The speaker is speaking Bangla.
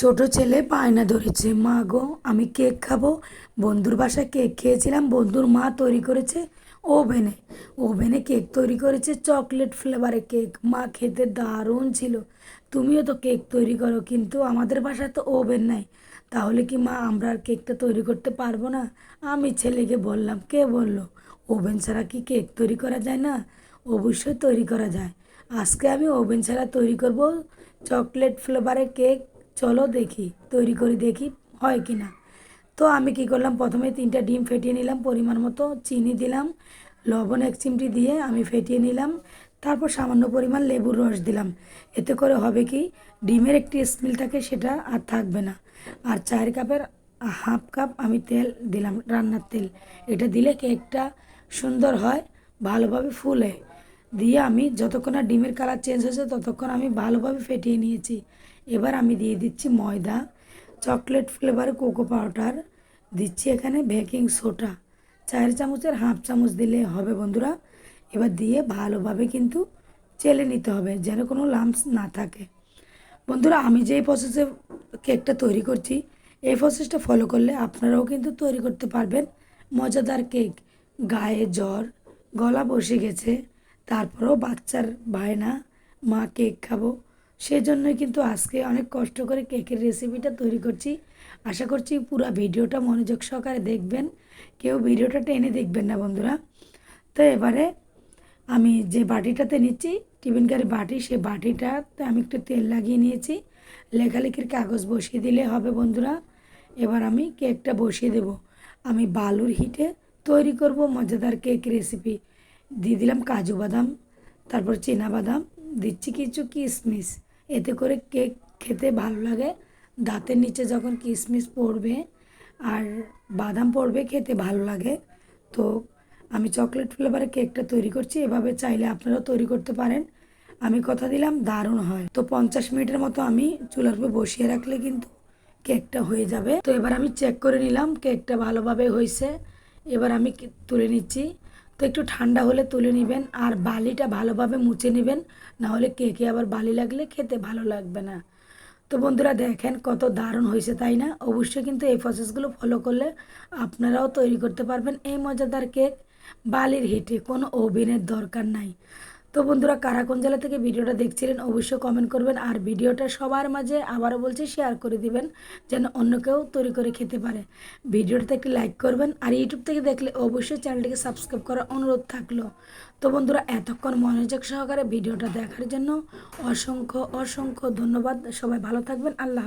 ছোট ছেলে বায়না ধরেছে। মা গো, আমি কেক খাব? বন্ধুর বাসায় কেক খেয়েছিলাম। বন্ধুর মা তৈরি করেছে ওভেনে। ওভেনে কেক তৈরি করেছে চকলেট ফ্লেভারের কেক। মা খেতে দারুণ ছিল। তুমিও তো কেক তৈরি করো, কিন্তু আমাদের বাসায় তো ওভেন নাই। তাহলে কি মা, আমরা আর কেকটা তৈরি করতে পারব না? আমি ছেলেকে বললাম, কে বলল? ওভেন ছাড়া কি কেক তৈরি করা যায় না? অবশ্যই তৈরি করা যায়। আজকে আমি ওভেন ছাড়া তৈরি করব চকলেট ফ্লেভারের কেক চলো দেখি, তৈরি করে দেখি হয় কি না তো আমি কি করলাম, প্রথমে তিনটা ডিম ফেটিয়ে নিলাম, পরিমাণ মতো চিনি দিলাম, লবণ এক চিমটি দিয়ে আমি ফেটিয়ে নিলাম, তারপর সামান্য পরিমাণ লেবুর রস দিলাম। এতে করে হবে কি, ডিমের একটি স্মেল থাকে সেটা আর থাকবে না। আর চায়ের কাপের হাফ কাপ আমি তেল দিলাম, রান্নার তেল। এটা দিলে কেকটা সুন্দর হয়, ভালোভাবে ফুলে। দিয়ে আমি যতক্ষণ না ডিমের কালার চেঞ্জ হয়েছে, ততক্ষণ আমি ভালোভাবে ফেটিয়ে নিয়েছি। এবার আমি দিয়ে দিচ্ছি ময়দা চকলেট ফ্লেভার কোকো পাউডার দিচ্ছি এখানে বেকিং সোডা চার চামচের হাফ চামচ দিলে হবে বন্ধুরা। এবার দিয়ে ভালোভাবে কিন্তু চেলে নিতে হবে, যেন কোনো লাম্পস না থাকে। বন্ধুরা, আমি যেই প্রসেসে কেকটা তৈরি করছি, এই প্রসেসটা ফলো করলে আপনারাও কিন্তু তৈরি করতে পারবেন। মজাদার কেক গায়ে জ্বর, গলা বসে গেছে। তারপরেও বাচ্চার বায়না মা কেক খাব, সেজন্যই কিন্তু আজকে অনেক কষ্ট করে কেকের রেসিপিটা তৈরি করছি। আশা করছি পুরো ভিডিওটা মনোযোগ সহকারে দেখবেন। কেউ ভিডিওটা টেনে দেখবেন না, বন্ধুরা। তো এবারে আমি যে বাটিটাতে নিচ্ছি, টিফিন কারি বাটি সেই বাটিটাতে আমি একটু তেল লাগিয়ে নিয়েছি। লেখালেখির কাগজ বসিয়ে দিলে হবে, বন্ধুরা। এবার আমি কেকটা বসিয়ে দেব। আমি বালুর হিটে তৈরি করব মজাদার কেক রেসিপি দিয়ে দিলাম কাজু বাদাম, তারপর চীনা বাদাম, দিচ্ছি কিছু কিশমিশ এতে করে কেক খেতে ভালো লাগে। দাঁতের নিচে যখন কিশমিশ পড়বে আর বাদাম পড়বে, খেতে ভালো লাগে। তো আমি চকলেট ফ্লেভারের কেকটা তৈরি করছি। এভাবে চাইলে আপনারাও তৈরি করতে পারেন। আমি কথা দিলাম, দারুণ হয়। তো পঞ্চাশ মিনিটের মতো আমি চুলার উপর বসিয়ে রাখলে কিন্তু কেকটা হয়ে যাবে। তো এবার আমি চেক করে নিলাম, কেকটা ভালোভাবে হয়েছে। এবার আমি তুলে নিচ্ছি। তো একটু ঠান্ডা হলে তুলে নেবেন আর বালিটা ভালোভাবে মুছে নেবেন। না হলে কেকে আবার বালি লাগলে খেতে ভালো লাগবে না। তো বন্ধুরা দেখেন কত দারুণ হয়েছে, তাই না? অবশ্যই কিন্তু এই প্রসেসগুলো ফলো করলে আপনারাও তৈরি করতে পারবেন এই মজাদার কেক। বালির হেঁটে কোনো ওভেনের দরকার নাই। তো বন্ধুরা, কারা কোন জেলা থেকে ভিডিওটা দেখছিলেন অবশ্যই কমেন্ট করবেন আর ভিডিওটা সবার মাঝে আবারও বলছি শেয়ার করে দিবেন যেন অন্য কেউ তৈরি করে খেতে পারে। ভিডিওটাতে একটি লাইক করবেন আর ইউটিউব থেকে দেখলে অবশ্যই চ্যানেলটিকে সাবস্ক্রাইব করার অনুরোধ থাকল। তো বন্ধুরা, এতক্ষণ মনোযোগ সহকারে ভিডিওটা দেখার জন্য অসংখ্য অসংখ্য ধন্যবাদ। সবাই ভালো থাকবেন। আল্লাহ